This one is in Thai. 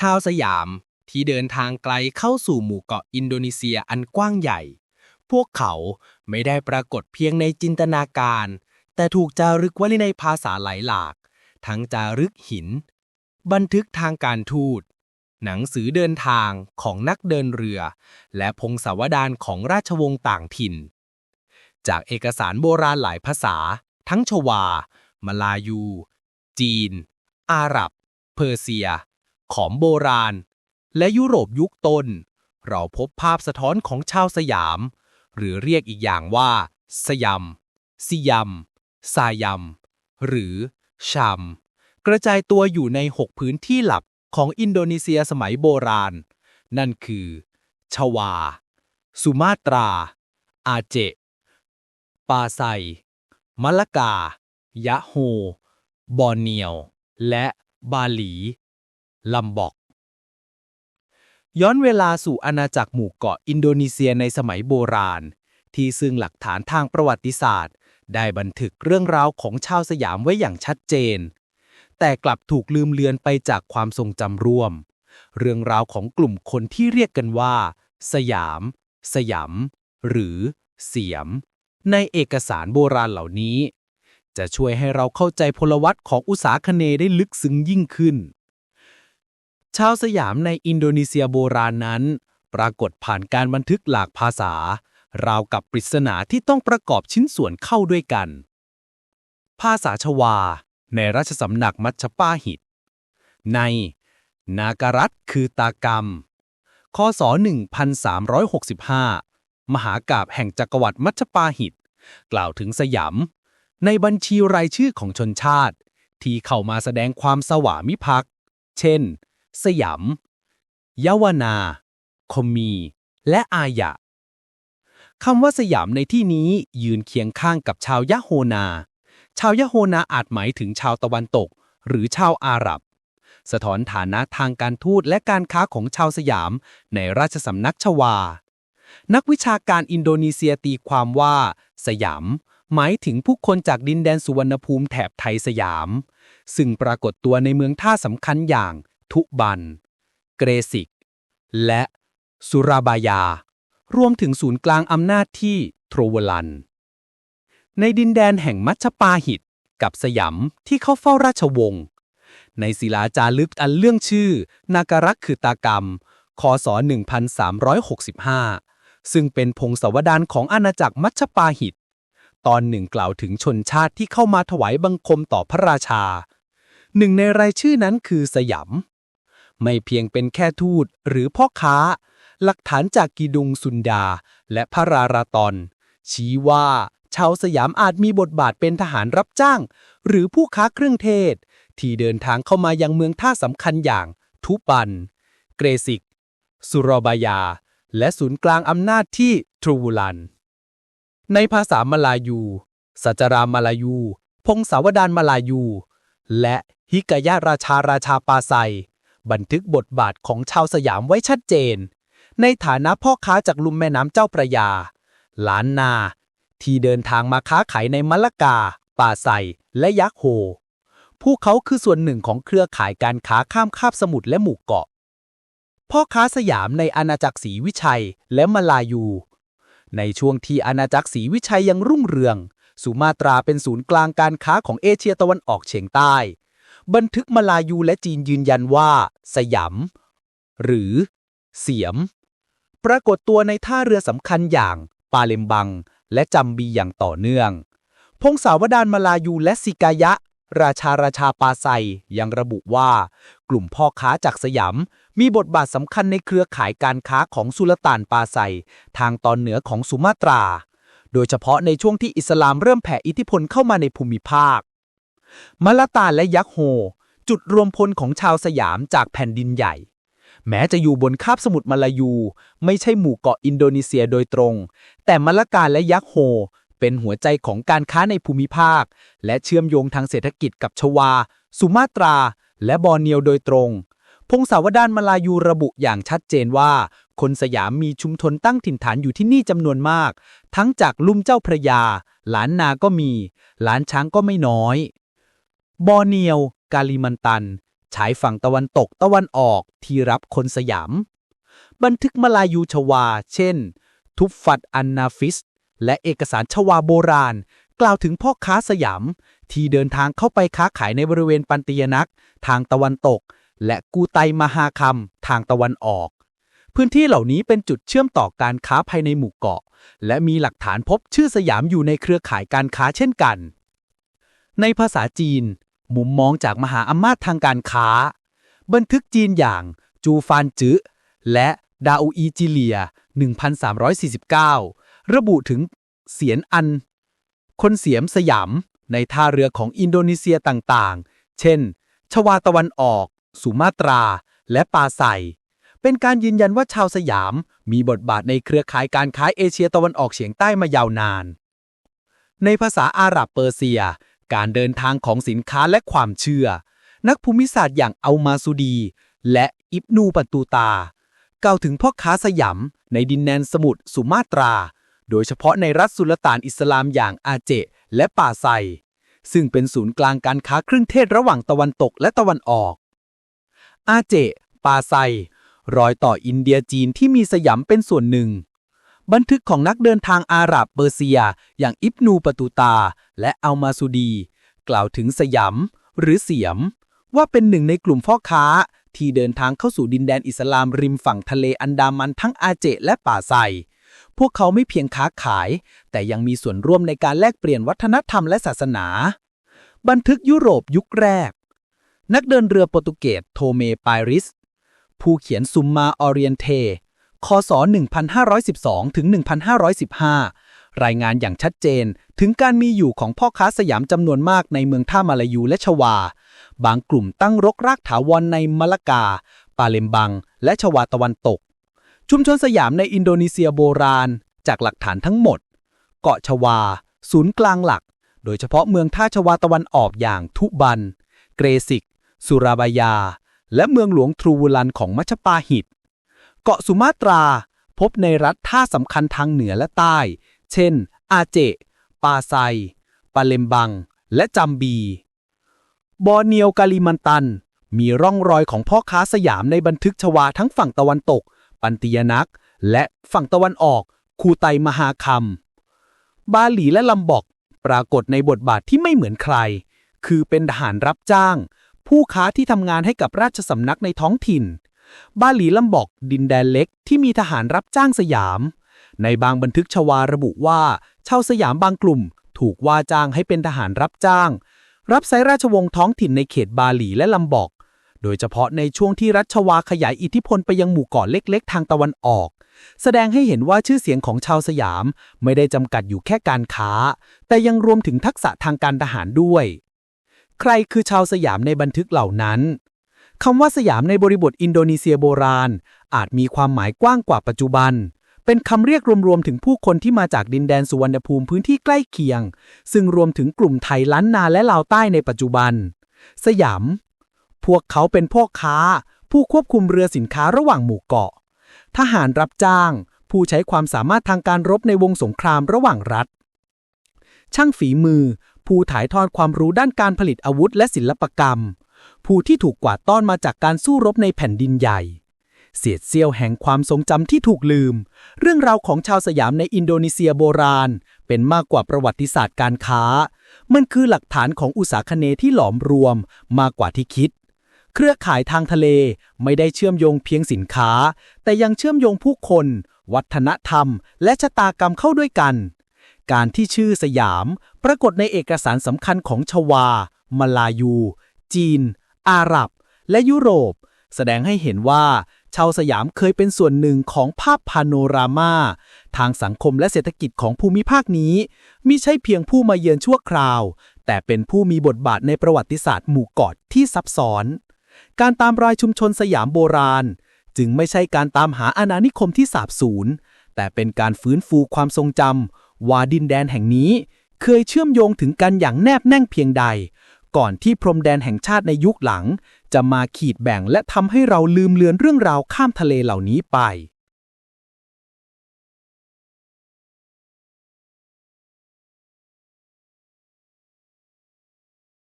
ชาวสยามที่เดินทางไกลเข้าสู่หมู่เกาะอินโดนีเซียอันกว้างใหญ่ พวกเขาไม่ได้ปรากฏเพียงในจินตนาการ แต่ถูกจารึกไว้ในภาษาหลายหลาก ทั้งจารึกหิน บันทึกทางการทูต หนังสือเดินทางของนักเดินเรือ และพงศาวดารของราชวงศ์ต่างถิ่น จากเอกสารโบราณหลายภาษา ทั้งชวามาลายู จีน อาหรับ เพอร์เซีย ขอมโบราณ และยุโรปยุคต้น เราพบภาพสะท้อนของชาวสยาม หรือเรียกอีกอย่างว่า สยัมซิยัมซายัมหรือชัมกระจายตัวอยู่ใน 6 พื้นที่หลักของอินโดนีเซียสมัยโบราณ นั่นคือ ชวา สุมาตรา อาเจ ปาไซ มะละกา ยะโฮ บอร์เนียว และบาหลี ลัมบอก ย้อนเวลาสู่อาณาจักรหมู่เกาะอินโดนีเซียในสมัยโบราณ ที่ซึ่งหลักฐานทางประวัติศาสตร์ ได้บันทึกเรื่องราวของชาวสยามไว้อย่างชัดเจน แต่กลับถูกลืมเลือนไปจากความทรงจำร่วม เรื่องราวของกลุ่มคนที่เรียกกันว่า สยาม สยามหรือเสียม ในเอกสารโบราณเหล่านี้ จะช่วยให้เราเข้าใจพลวัตของอุษาคเนได้ลึกซึ้งยิ่งขึ้น ชาวสยามในอินโดนีเซียโบราณนั้น ปรากฏผ่านการบันทึกหลากภาษา ราวกับปริศนาที่ต้องประกอบชิ้นส่วนเข้าด้วยกัน ภาษาชวา ในราชสำนักมัชฌปาหิต ใน นาการัตคือตากรรม คศ 1365 มหากาบแห่งจักรวรรดิมัชปาหิต กล่าวถึงสยาม ในบัญชีรายชื่อของชนชาติ ที่เข้ามาแสดงความสวามิภักดิ์ เช่น สยามยาวนาคมมี และอายะคำว่าสยามในที่นี้ยืนเคียงข้างกับชาวยะโฮนา ชาวยะโฮนาอาจหมายถึงชาวตะวันตก หรือชาวอาหรับ สะท้อนฐานะทางการทูตและการค้าของชาวสยามในราชสำนักชวา นักวิชาการอินโดนีเซียตีความว่า สยาม หมายถึงผู้คนจากดินแดนสุวรรณภูมิแถบไทยสยาม ซึ่งปรากฏตัวในเมืองท่าสำคัญอย่าง ทุบัน เกรสิก และสุราบายา รวมถึงศูนย์กลางอำนาจที่โทรวลัน ในดินแดนแห่งมัชปาหิตกับสยามที่เข้าเฝ้าราชวงศ์ ในศิลาจารึกอันเรื่องชื่อ นาการักคือตากรรม คศ 1365 ซึ่งเป็นพงศาวดารของอาณาจักรมัชปาหิต ตอนหนึ่งกล่าวถึงชนชาติที่เข้ามาถวายบังคมต่อพระราชา หนึ่งในรายชื่อนั้นคือสยาม ไม่เพียงเป็นแค่ทูตหรือพ่อค้า หลักฐานจากกีดุงสุนดา และพระราราตอน ชี้ว่าชาวสยามอาจมีบทบาทเป็นทหารรับจ้าง หรือผู้ค้าเครื่องเทศ ที่เดินทางเข้ามายังเมืองท่าสำคัญอย่าง ทุปัน เกรสิก สุรบายา และศูนย์กลางอำนาจที่ทรูวูลัน ในภาษามาลายู สัจรามาลายู พงศาวดารมาลายู และฮิกายะราชาราชาปาไซ บันทึกบทบาทของชาวสยามไว้ชัดเจน ในฐานะพ่อค้าจากลุ่มแม่น้ำเจ้าประยา ล้านนา ที่เดินทางมาค้าขายในมะละกา ป่าไซและยักษ์โฮพวกเขาคือส่วนหนึ่งของเครือข่ายการค้าข้ามคาบสมุทรและหมู่เกาะ พ่อค้าสยามในอาณาจักรศรีวิชัยและมาลายู ในช่วงที่อาณาจักรศรีวิชัยยังรุ่งเรือง สุมาตราเป็นศูนย์กลางการค้าของเอเชียตะวันออกเฉียงใต้ บันทึกมาลายูและจีนยืนยันว่า สยาม หรือ เสียม ปรากฏตัวในท่าเรือสำคัญอย่างปาเลมบัง และจัมบีอย่างต่อเนื่อง พงศาวดารมาลายูและสิกายะ ราชาราชาปาไซยังระบุว่า กลุ่มพ่อค้าจากสยาม มีบทบาทสำคัญในเครือข่ายการค้าของสุลต่านปาไซทางตอนเหนือของสุมาตรา โดยเฉพาะในช่วงที่อิสลามเริ่มแผ่อิทธิพลเข้ามาในภูมิภาค มะละตาและยักษ์โฮ จุดรวมพลของชาวสยามจากแผ่นดินใหญ่ แม้จะอยู่บนคาบสมุทรมาลายู ไม่ใช่หมู่เกาะอินโดนีเซียโดยตรง แต่มะละกาและยักษ์โฮ เป็นหัวใจของการค้าในภูมิภาค และเชื่อมโยงทางเศรษฐกิจกับชวา สุมาตรา และบอร์เนียวโดยตรง พงศาวดารมาลายูระบุอย่างชัดเจนว่าคนสยามมีชุมชนตั้งถิ่นฐานอยู่ที่นี่จำนวนมาก ทั้งจากลุ่มเจ้าพระยา หลานนาก็มี หลานช้างก็ไม่น้อย บอร์เนียว กาลิมันตันฉายฝั่งตะวันตกตะวันออกที่รับคนสยาม บันทึกมาลายูชวา เช่น ทุบฟัดอันนาฟิส และเอกสารชวาโบราณ กล่าวถึงพ่อค้าสยาม ที่เดินทางเข้าไปค้าขายในบริเวณปันติยนัก ทางตะวันตก และกูไตมหาคำทางตะวันออก พื้นที่เหล่านี้เป็นจุดเชื่อมต่อการค้าภายในหมู่เกาะ และมีหลักฐานพบชื่อสยามอยู่ในเครือข่ายการค้าเช่นกันในภาษาจีน มุมมองจากมหาอำนาจทางการค้า บันทึกจีนอย่างจูฟานจื้อและดาอูอีจิเลีย 1349 ระบุถึงเสียนอัน คนเสียมสยามในท่าเรือของอินโดนีเซียต่างๆ เช่น ชวาตะวันออก สุมาตรา และปาไซ เป็นการยืนยันว่าชาวสยามมีบทบาทในเครือข่ายการค้าเอเชียตะวันออกเฉียงใต้มายาวนาน ในภาษาอาหรับเปอร์เซีย การเดินทางของสินค้าและความเชื่อ นักภูมิศาสตร์อย่างอัลมาซูดี และอิบนูปัตตูตากล่าวถึงพ่อค้าสยามในดินแดนสมุทรสุมาตรา โดยเฉพาะในรัฐสุลต่านอิสลามอย่างอาเจและป่าไซ ซึ่งเป็นศูนย์กลางการค้าเครื่องเทศระหว่างตะวันตกและตะวันออก อาเจป่าไซรอยต่ออินเดียจีนที่มีสยามเป็นส่วนหนึ่ง บันทึกของนักเดินทางอาหรับเปอร์เซีย อย่างอิบนูปตูตา และอัลมาซูดี กล่าวถึงสยามหรือเสียม ว่าเป็นหนึ่งในกลุ่มพ่อค้า ที่เดินทางเข้าสู่ดินแดนอิสลามริมฝั่งทะเลอันดามันทั้งอาเจและป่าไซพวกเขาไม่เพียงค้าขาย แต่ยังมีส่วนร่วมในการแลกเปลี่ยนวัฒนธรรมและศาสนา บันทึกยุโรปยุคแรก นักเดินเรือโปรตุเกสโทเมปายริส ผู้เขียนซุมมาออเรียนเท คศ 1512 ถึง 1515 รายงานอย่างชัดเจนถึงการมีอยู่ของพ่อค้าสยามจำนวนมากในเมืองท่ามาลายูและชวา บางกลุ่มตั้งรกรากถาวรในมะละกา ปาเลมบัง และชวาตะวันตก ชุมชนสยามในอินโดนีเซียโบราณ จากหลักฐานทั้งหมด เกาะชวา ศูนย์กลางหลัก โดยเฉพาะเมืองท่าชวาตะวันออกอย่างทุบัน เกรสิก สุราบายา และเมืองหลวงทรูวุลันของมัชปาหิต เกาะสุมาตรา พบในรัฐท่าสำคัญทางเหนือและใต้ เช่น อาเจ ปาไซ ปาเลมบัง และจัมบี บอร์เนียวกาลิมันตัน มีร่องรอยของพ่อค้าสยามในบันทึกชวาทั้งฝั่งตะวันตก ปันติยนัก และฝั่งตะวันออก คูไตมหาคำ บาหลีและลำบอกปรากฏในบทบาทที่ไม่เหมือนใคร คือเป็นทหารรับจ้าง ผู้ค้าที่ทำงานให้กับราชสำนักในท้องถิ่น บาหลีลำบอกดินแดนเล็กที่มีทหารรับจ้างสยาม ในบางบันทึกชวาระบุว่าชาวสยามบางกลุ่ม ถูกว่าจ้างให้เป็นทหารรับจ้าง รับใช้ราชวงศ์ท้องถิ่นในเขตบาหลีและลำบอก โดยเฉพาะในช่วงที่รัชวาขยายอิทธิพลไปยังหมู่เกาะเล็ก ๆ ทางตะวันออก แสดงให้เห็นว่าชื่อเสียงของชาวสยามไม่ได้จำกัดอยู่แค่การค้า แต่ยังรวมถึงทักษะทางการทหารด้วย ใครคือชาวสยามในบันทึกเหล่านั้น คำว่าสยามในบริบทอินโดนีเซียโบราณ อาจมีความหมายกว้างกว่าปัจจุบัน เป็นคำเรียกรวมๆถึงผู้คนที่มาจากดินแดนสุวรรณภูมิพื้นที่ใกล้เคียง ซึ่งรวมถึงกลุ่มไทยล้านนาและลาวใต้ในปัจจุบัน สยาม พวกเขาเป็นพ่อค้า ผู้ควบคุมเรือสินค้าระหว่างหมู่เกาะ ทหารรับจ้าง ผู้ใช้ความสามารถทางการรบในวงสงครามระหว่างรัฐ ช่างฝีมือ ผู้ถ่ายทอดความรู้ด้านการผลิตอาวุธและศิลปกรรม ผู้ที่ถูกกวาดต้อนมาจากการสู้รบในแผ่นดินใหญ่ เสียดเสี้ยวแห่งความทรงจำที่ถูกลืม เรื่องราวของชาวสยามในอินโดนีเซียโบราณ เป็นมากกว่าประวัติศาสตร์การค้า มันคือหลักฐานของอุตสาคเนที่หลอมรวมมากกว่าที่คิด เครือข่ายทางทะเลไม่ได้เชื่อมโยงเพียงสินค้า แต่ยังเชื่อมโยงผู้คน วัฒนธรรม และชะตากรรมเข้าด้วยกันการที่ชื่อสยาม ปรากฏในเอกสารสำคัญของชวามาลายู จีน อาหรับ และยุโรป แสดงให้เห็นว่า ชาวสยามเคยเป็นส่วนหนึ่งของภาพพาโนรามา ทางสังคมและเศรษฐกิจของภูมิภาคนี้มิใช่เพียงผู้มาเยือนชั่วคราว แต่เป็นผู้มีบทบาทในประวัติศาสตร์หมู่เกาะที่ซับซ้อน การตามรอยชุมชนสยามโบราณ จึงไม่ใช่การตามหาอาณานิคมที่สาบสูญแต่เป็นการฟื้นฟูความทรงจำว่าดินแดนแห่งนี้ เคยเชื่อมโยงถึงกันอย่างแนบแน่งเพียงใด ก่อนที่พรมแดนแห่งชาติในยุคหลัง จะมาขีดแบ่งและทำให้เราลืมเลือนเรื่องราวข้ามทะเลเหล่านี้ไป